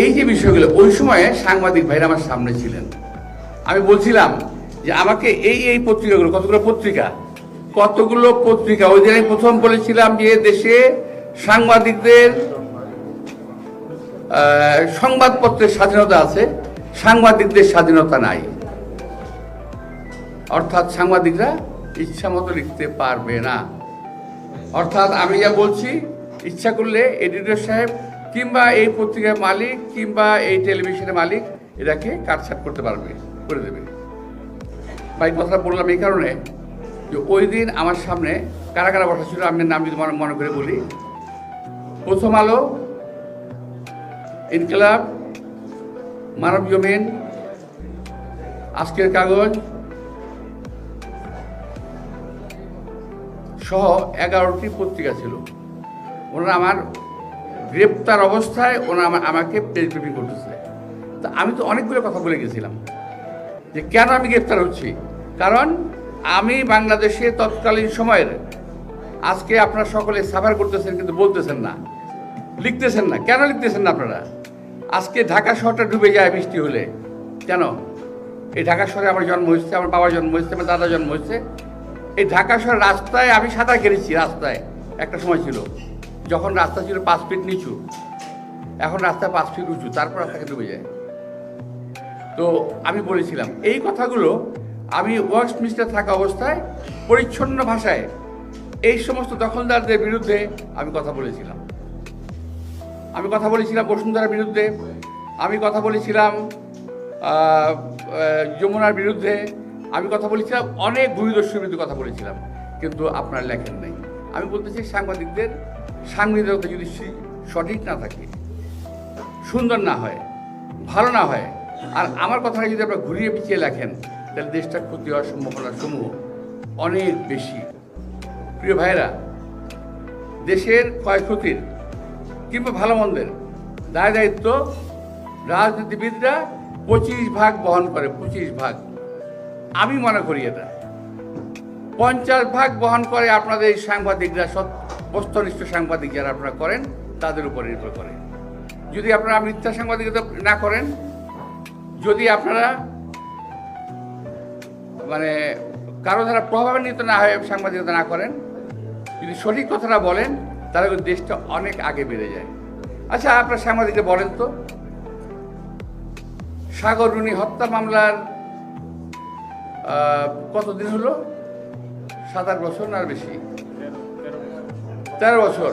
এই যে বিষয়গুলো, ওই সময়ে সাংবাদিক ভাইরা আমার সামনে ছিলেন। আমি বলছিলাম যে আমাকে এই এই পত্রিকাগুলো, কতগুলো পত্রিকা? কতগুলো পত্রিকা? ওই দিন আমি প্রথম বলেছিলাম যে দেশে সাংবাদিকদের সংবাদপত্রের স্বাধীনতা আছে, সাংবাদিকদের স্বাধীনতা নাই। অর্থাৎ সাংবাদিকরা ইচ্ছা মতো লিখতে পারবে না। অর্থাৎ আমি যা বলছি, ইচ্ছা করলে এডিটর সাহেব কিংবা এই পত্রিকার মালিক কিংবা এই টেলিভিশনের মালিক এটাকে কাটছাট করতে পারবে, করে দেবে। ভাই, কথাটা বললাম এই কারণে যে ওই দিন আমার সামনে কারা কারা বসা ছিল, আমি নাম যদি মনে করে বলি। প্রথম আলো, ইনকলাব, মানব জমিন, আজকের কাগজ সহ এগারোটি পত্রিকা ছিল। ওনারা আমার গ্রেপ্তার অবস্থায় ওনারা আমাকে প্রেস করতেছে। তা আমি তো অনেকগুলো কথা বলে গেছিলাম যে কেন আমি গ্রেপ্তার হচ্ছি? কারণ আমি বাংলাদেশে তৎকালীন সময়ের, আজকে আপনারা সকলে সাফার করতেছেন কিন্তু বলতেছেন না। লিখতেছেন না। কেন লিখতেছেন না আপনারা? আজকে ঢাকা শহরটা ডুবে যায় বৃষ্টি হলে। কেন? এই ঢাকা শহরে আমার জন্ম হয়েছে, আমার বাবার জন্ম হয়েছে, আমার দাদা জন্ম হয়েছে। এই ঢাকা শহরের রাস্তায় আমি সাঁতার কেটেছি, রাস্তায়। একটা সময় ছিল। যখন রাস্তা ছিল পাঁচ ফিট নিচু, এখন রাস্তা পাঁচ ফিট উঁচু, তারপর রাস্তাকে ডুবে যায়। তো আমি বলেছিলাম, এই কথাগুলো আমি ওয়ার্কস মিনিস্টার থাকা অবস্থায় পরিচ্ছন্ন ভাষায় এই সমস্ত দখলদারদের বিরুদ্ধে আমি কথা বলেছিলাম। আমি কথা বলেছিলাম বসুন্ধরার বিরুদ্ধে, আমি কথা বলেছিলাম যমুনার বিরুদ্ধে, আমি কথা বলেছিলাম, অনেক ভূমিদস্যুর বিরুদ্ধে কথা বলেছিলাম, কিন্তু আপনার লেখেন নাই। আমি বলতে চাই সাংবাদিকদের সাংবাদিকতা যদি সঠিক না থাকে, সুন্দর না হয়, ভালো না হয়, আর আমার কথাটা যদি আপনারা ঘুরিয়ে পিছিয়ে লেখেন, তাহলে দেশটা ক্ষতি হওয়ার সম্ভাবনা সমূহ অনেক বেশি। প্রিয় ভাইরা দেশের ক্ষয়ক্ষতির কিংবা ভালো মন্দের দায় দায়িত্ব রাজনীতিবিদরা পঁচিশ ভাগ বহন করে, পঁচিশ ভাগ। আমি মনে করি এটা। পঞ্চাশ ভাগ বহন করে আপনাদের সাংবাদিকরা সৎ বস্তুনিষ্ঠ সাংবাদিক যারা আপনারা করেন, তাদের উপর নির্ভর করে। যদি আপনারা মিথ্যা সাংবাদিকতা না করেন, যদি আপনারা মানে কারও দ্বারা প্রভাবান্বিত না হয়ে সাংবাদিকতা না করেন, যদি সঠিক কথাটা বলেন, তাহলে কিন্তু দেশটা অনেক আগে বেড়ে যায়। আচ্ছা আপনার সাংবাদিকরা বলেন তো, সাগর রুনি হত্যা মামলার কতদিন হলো? সাত আট বছর না বেশি? তেরো বছর।